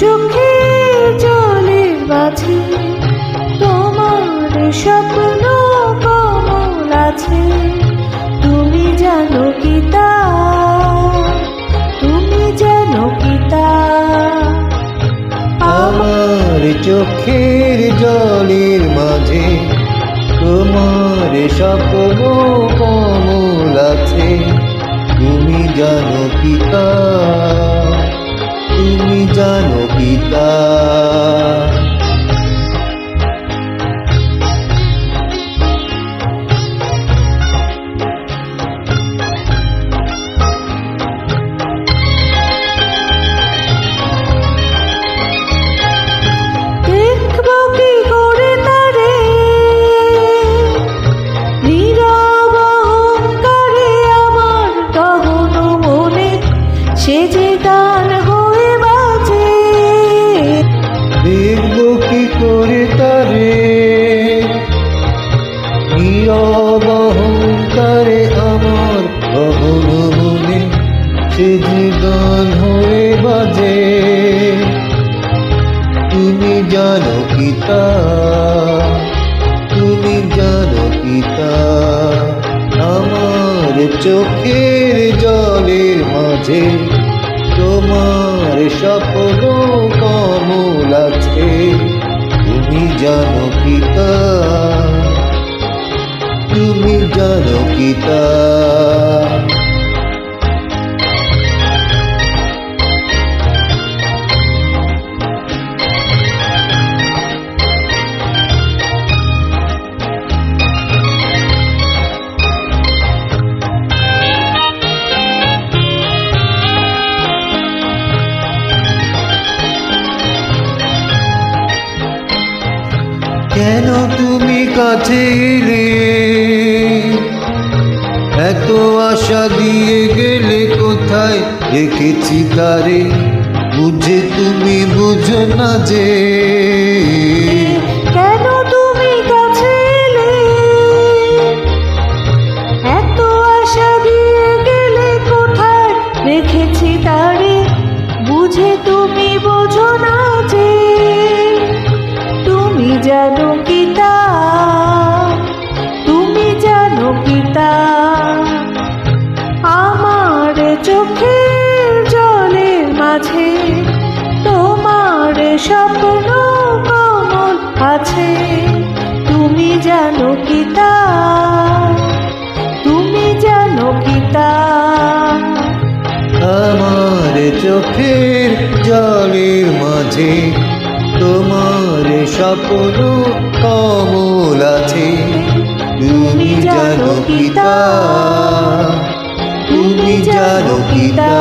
চোখের জলের মাঝে তোমার স্বপ্ন কমল আছে। তুমি জানো কি তুমি জানো কি আমার চোখের জলের মাঝে তোমার স্বপ্ন কমল আছে। তুমি জানো পিতা তুমি জানো পিতা। নীরব অহংকারে আমার গহন মনে সে গান হয়ে বাজে। তুমি জানো পিতা, তুমি জানো পিতা, আমার চোখের জলের মাঝে তোমার স্বপ্ন কমল আছে। তুমি জানো পিতা পিতা কেন তুমি কাছে এলে? এত আশা দিয়ে গেলে কোথায়? রেখেছি তারে, বুঝে তুমি বুঝো না যে। কেন এত গেলে কোথায়? তারে, বুঝে তুমি মাঝে তোমার স্বপ্ন কমল আছে। তুমি জানো কি তা, তুমি জানো কি তা। আমার চোখের জলের মাঝে তোমার স্বপ্ন কমল আছে। তুমি জানো পিতা তুমি জানো পিতা